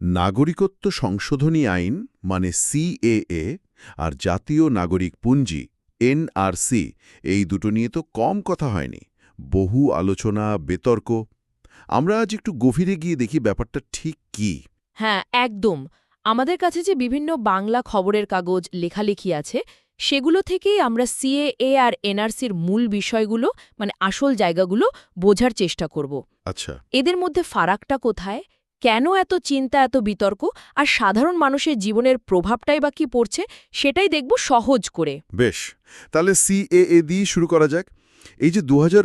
নাগরিকত্ব সংশোধনী আইন মানে সিএএ আর জাতীয় নাগরিক পুঞ্জি এনআরসি এই দুটো নিয়ে তো কম কথা হয়নি। বহু আলোচনা বিতর্ক। আমরা আজ একটু গভীরে গিয়ে দেখি ব্যাপারটা ঠিক কি। হ্যাঁ একদম। আমাদের কাছে যে বিভিন্ন বাংলা খবরের কাগজ লেখালেখি আছে সেগুলো থেকেই আমরা সিএএ আর এনআরসির মূল বিষয়গুলো মানে আসল জায়গাগুলো বোঝার চেষ্টা করব। আচ্ছা। এদের মধ্যে ফারাকটা কোথায়? কেন এত চিন্তা এত বিতর্ক? আর সাধারণ মানুষের জীবনের প্রভাবটাই বা কি পড়ছে? সেটাই দেখব সহজ করে। বেশ তাহলে সিএএ দিয়ে শুরু করা যাক। এই যে দু হাজার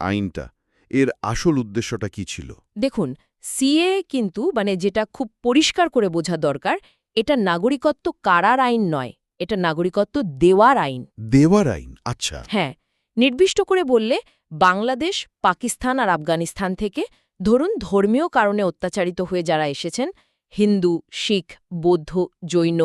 আইনটা এর আসল উদ্দেশ্যটা কি ছিল? দেখুন সিএ কিন্তু মানে যেটা খুব পরিষ্কার করে বোঝা দরকার এটা নাগরিকত্ব কারার আইন নয় এটা নাগরিকত্ব দেওয়ার আইন। দেওয়ার আইন আচ্ছা। হ্যাঁ নির্দিষ্ট করে বললে বাংলাদেশ পাকিস্তান আর আফগানিস্তান থেকে ধরুন ধর্মীয় কারণে অত্যাচারিত হয়ে যারা এসেছেন হিন্দু শিখ বৌদ্ধ জৈন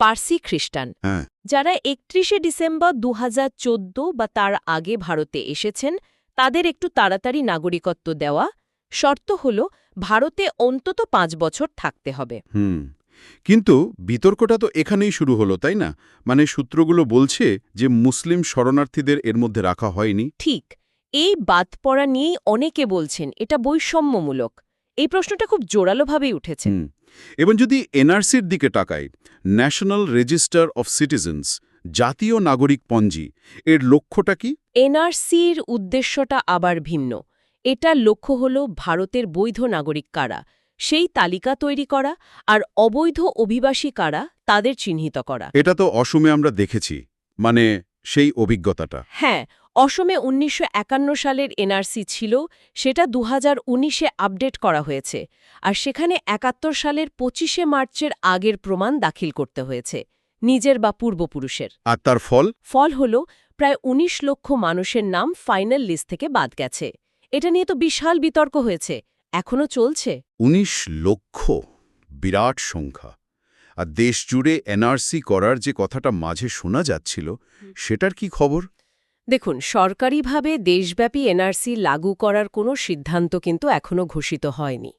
পার্সি খ্রিস্টান হ্যাঁ। যারা একত্রিশে ডিসেম্বর দু হাজার চোদ্দ বা তার আগে ভারতে এসেছেন তাদের একটু তাড়াতাড়ি নাগরিকত্ব দেওয়া শর্ত হল ভারতে অন্তত পাঁচ বছর থাকতে হবে। কিন্তু বিতর্কটা তো এখানেই শুরু হলো তাই না? মানে সূত্রগুলো বলছে যে মুসলিম শরণার্থীদের এর মধ্যে রাখা হয়নি। ঠিক এই বাদ পড়া নিয়েই অনেকে বলছেন এটা বৈষম্যমূলক। এই প্রশ্নটা খুব জোরালোভাবেই উঠেছে। এবং যদি এনআরসির দিকে তাকাই ন্যাশনাল রেজিস্টার অফ সিটিজেন্স জাতীয় নাগরিক পঞ্জি এর লক্ষ্যটা কি? এনআরসির উদ্দেশ্যটা আবার ভিন্ন। এটা লক্ষ্য হল ভারতের বৈধ নাগরিক কারা সেই তালিকা তৈরি করা আর অবৈধ অভিবাসী কারা তাদের চিহ্নিত করা। এটা তো অসমে আমরা দেখেছি মানে সেই অভিজ্ঞতাটা। হ্যাঁ অসমে উনিশশো একান্ন সালের এনআরসি ছিল সেটা দু হাজার আপডেট করা হয়েছে আর সেখানে একাত্তর সালের পঁচিশে মার্চের আগের প্রমাণ দাখিল করতে হয়েছে নিজের বা পূর্বপুরুষের। আর তার ফল? ফল হল প্রায় ১৯ লক্ষ মানুষের নাম ফাইনাল লিস্ট থেকে বাদ গেছে। এটা নিয়ে তো বিশাল বিতর্ক হয়েছে এখনও চলছে? ১৯ লক্ষ বিরাট সংখ্যা। আর দেশ জুড়ে এনআরসি করার যে কথাটা মাঝে শোনা যাচ্ছিল সেটার কি খবর? দেখুন সরকারিভাবে দেশব্যাপী এনআরসি লাগু করার কোনো সিদ্ধান্ত কিন্তু এখনও ঘোষিত হয়নি।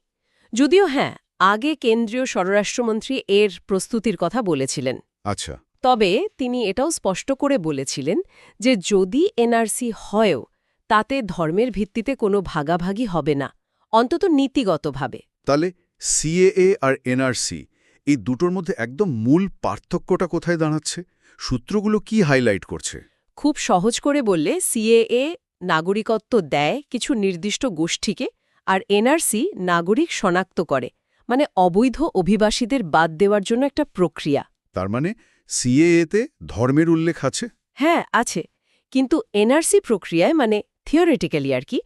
যদিও হ্যাঁ আগে কেন্দ্রীয় স্বরাষ্ট্রমন্ত্রী এর প্রস্তুতির কথা বলেছিলেন। আচ্ছা। তবে তিনি এটাও স্পষ্ট করে বলেছিলেন যে যদি এনআরসি হয়ও তাতে ধর্মের ভিত্তিতে কোনো ভাগাভাগি হবে না অন্তত নীতিগতভাবে। তাহলে সিএএ আর এনআরসি এই দুটোর মধ্যে একদম মূল পার্থক্যটা কোথায় দাঁড়াচ্ছে? সূত্রগুলো কি হাইলাইট করছে? খুব সহজ করে বললে সিএএ নাগরিকত্ব দেয় কিছু নির্দিষ্ট গোষ্ঠীকে আর এনআরসি নাগরিক শনাক্ত করে মানে অবৈধ অভিবাসীদের বাদ দেওয়ার জন্য একটা প্রক্রিয়া। তার মানে সিএএতে ধর্মের উল্লেখ আছে? হ্যাঁ আছে। কিন্তু এনআরসি প্রক্রিয়ায় মানে থিওরিটিক্যালি আর কি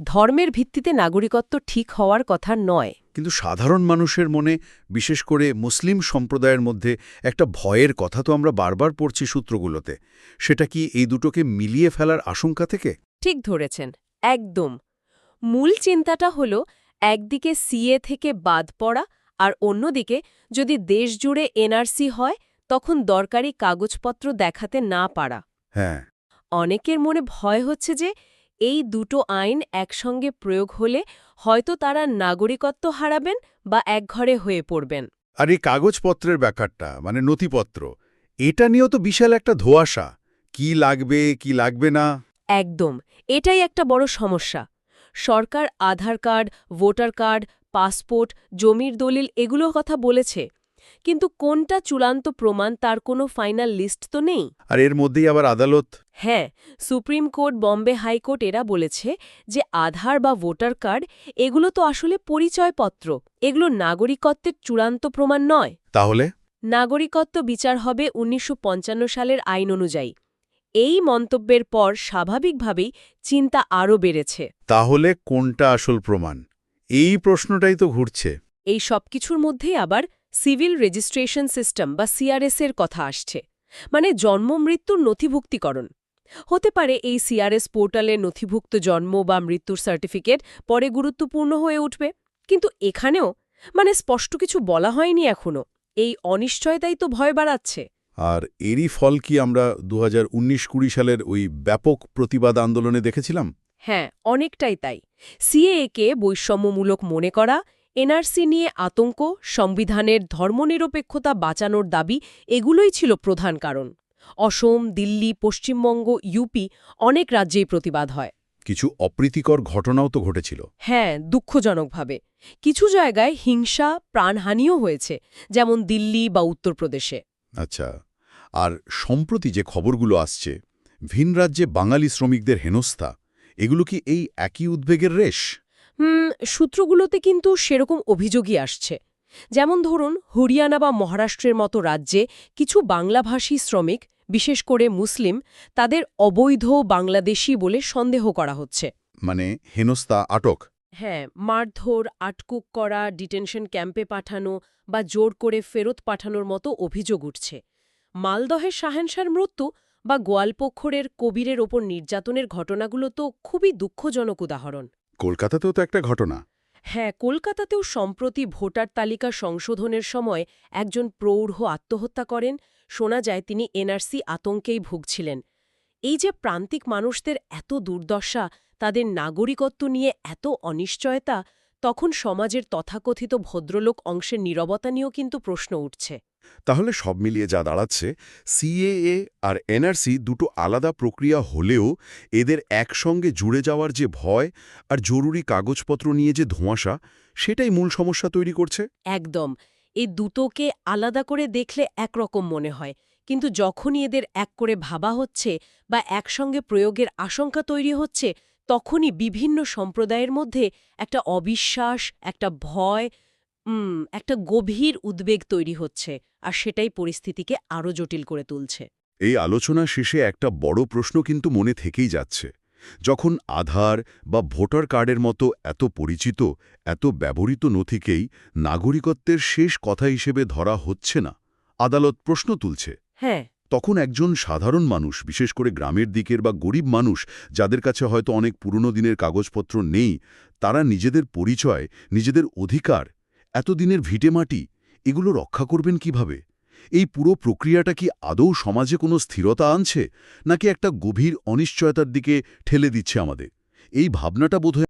ধর্মের ভিত্তিতে নাগরিকত্ব ঠিক হওয়ার কথা নয়। কিন্তু সাধারণ মানুষের মনে বিশেষ করে মুসলিম সম্প্রদায়ের মধ্যে একটা ভয়ের কথা তো আমরা বারবার পড়ছি সূত্রগুলোতে। সেটা কি এই দুটোকে মিলিয়ে ফেলার আশঙ্কা থেকে? ঠিক ধরেছেন একদম। মূল চিন্তাটা হল একদিকে সিএ থেকে বাদ পড়া আর অন্যদিকে যদি দেশ জুড়ে এনআরসি হয় তখন দরকারি কাগজপত্র দেখাতে না পারা। হ্যাঁ। অনেকের মনে ভয় হচ্ছে যে এই দুটো আইন একসঙ্গে প্রয়োগ হলে হয়তো তারা নাগরিকত্ব হারাবেন বা একঘরে হয়ে পড়বেন। আর এই কাগজপত্রের ব্যাপারটা মানে নথিপত্র এটা নিয়েও তো বিশাল একটা ধোয়াশা। কি লাগবে কি লাগবে না? একদম এটাই একটা বড় সমস্যা। সরকার Aadhaar card voter card passport জমির দলিল এগুলোর কথা বলেছে। কিন্তু কোনটা চূড়ান্ত প্রমাণ তার কোনো ফাইনাল লিস্ট তো নেই? আর এর মধ্যেই আবার আদালত? হ্যাঁ সুপ্রিম কোর্ট বম্বে হাইকোর্ট এরা বলেছে যে আধার বা ভোটার কার্ড এগুলো তো আসলে পরিচয়পত্র। এগুলো নাগরিকত্বের চূড়ান্ত প্রমাণ নয়। তাহলে? নাগরিকত্ব বিচার হবে উনিশশো পঞ্চান্ন সালের আইন অনুযায়ী। এই মন্তব্যের পর স্বাভাবিকভাবেই চিন্তা আরও বেড়েছে। তাহলে কোনটা আসল প্রমাণ? এই প্রশ্নটাই তো ঘুরছে। এই সবকিছুর মধ্যেই আবার সিভিল রেজিস্ট্রেশন সিস্টেম বা সিআরএসের কথা আসছে। মানে জন্ম মৃত্যুর নথিভুক্তিকরণ। হতে পারে এই সিআরএস পোর্টালে নথিভুক্ত জন্ম বা মৃত্যুর সার্টিফিকেট পরে গুরুত্বপূর্ণ হয়ে উঠবে। কিন্তু এখানেও মানে স্পষ্ট কিছু বলা হয়নি এখনও এই অনিশ্চয়তাই তো ভয় বাড়াচ্ছে। আর এরই ফল কি আমরা দু হাজার কুড়ি সালের ওই ব্যাপক প্রতিবাদ আন্দোলনে দেখেছিলাম? হ্যাঁ অনেকটাই তাই। সিএএকে বৈষম্যমূলক মনে করা এনআরসি নিয়ে আতঙ্ক সংবিধানের ধর্মনিরপেক্ষতা বাঁচানোর দাবি এগুলোই ছিল প্রধান কারণ। অসম দিল্লি পশ্চিমবঙ্গ ইউপি অনেক রাজ্যেই প্রতিবাদ হয়। কিছু অপ্রীতিকর ঘটনাও তো ঘটেছিল। হ্যাঁ দুঃখজনকভাবে। কিছু জায়গায় হিংসা প্রাণহানিও হয়েছে যেমন দিল্লি বা উত্তরপ্রদেশে। আচ্ছা আর সম্প্রতি যে খবরগুলো আসছে ভিন রাজ্যে বাঙালি শ্রমিকদের হেনস্থা এগুলো কি এই একই উদ্বেগের রেশ? সূত্রগুলোতে কিন্তু সেরকম অভিযোগই আসছে। যেমন ধরুন হরিয়ানা বা মহারাষ্ট্রের মতো রাজ্যে কিছু বাংলাভাষী শ্রমিক বিশেষ করে মুসলিম তাদের অবৈধ বাংলাদেশি বলে সন্দেহ করা হচ্ছে। মানে হেনস্তা আটক? হ্যাঁ মারধর আটকুক করা ডিটেনশন ক্যাম্পে পাঠানো বা জোর করে ফেরত পাঠানোর মতো অভিযোগ উঠছে। মালদহের শাহেনশার মৃত্যু বা গোয়ালপক্ষরের কবিরের ওপর নির্যাতনের ঘটনাগুলো তো খুবই দুঃখজনক উদাহরণ। কলকাতাতেও তো একটা ঘটনা। হ্যাঁ কলকাতাতেও সম্প্রতি ভোটার তালিকা সংশোধনের সময় একজন প্রৌঢ় আত্মহত্যা করেন। শোনা যায় তিনি এনআরসি আতঙ্কেই ভুগছিলেন। এই যে প্রান্তিক মানুষদের এত দুর্দশা, তাদের নাগরিকত্ব নিয়ে এত অনিশ্চয়তা, তখন সমাজের তথাকথিত ভদ্রলোক অংশের নীরবতা নিয়েও কিন্তু প্রশ্ন উঠছে। তাহলে সব মিলিয়ে যা দাঁড়াচ্ছে, সিএএ আর এনআরসি দুটো আলাদা প্রক্রিয়া হলেও এদের একসঙ্গে জুড়ে যাওয়ার যে ভয় আর জরুরি কাগজপত্র নিয়ে যে ধোঁয়াশা, সেটাই মূল সমস্যা তৈরি করছে। একদম। এই দুটোকে আলাদা করে দেখলে একরকম মনে হয়, কিন্তু যখনই এদের এক করে ভাবা হচ্ছে বা একসঙ্গে প্রয়োগের আশঙ্কা তৈরি হচ্ছে, তখনই বিভিন্ন সম্প্রদায়ের মধ্যে একটা অবিশ্বাস, একটা ভয় একটা গভীর উদ্বেগ তৈরি হচ্ছে আর সেটাই পরিস্থিতিকে আরও জটিল করে তুলছে। এই আলোচনা শেষে একটা বড় প্রশ্ন কিন্তু মনে থেকেই যাচ্ছে। যখন আধার বা ভোটার কার্ডের মতো এত পরিচিত এত ব্যবহৃত নথিকেই নাগরিকত্বের শেষ কথা হিসেবে ধরা হচ্ছে না আদালত প্রশ্ন তুলছে। হ্যাঁ। তখন একজন সাধারণ মানুষ বিশেষ করে গ্রামের দিকের বা গরিব মানুষ যাদের কাছে হয়তো অনেক পুরনো দিনের কাগজপত্র নেই তারা নিজেদের পরিচয় নিজেদের অধিকার এতদিনের ভিটেমাটি এগুলো রক্ষা করবেন কীভাবে? এই পুরো প্রক্রিয়াটা কি আদৌ সমাজে কোনো স্থিরতা আনছে, নাকি একটা গভীর অনিশ্চয়তার দিকে ঠেলে দিচ্ছে আমাদের? এই ভাবনাটা বোধহয়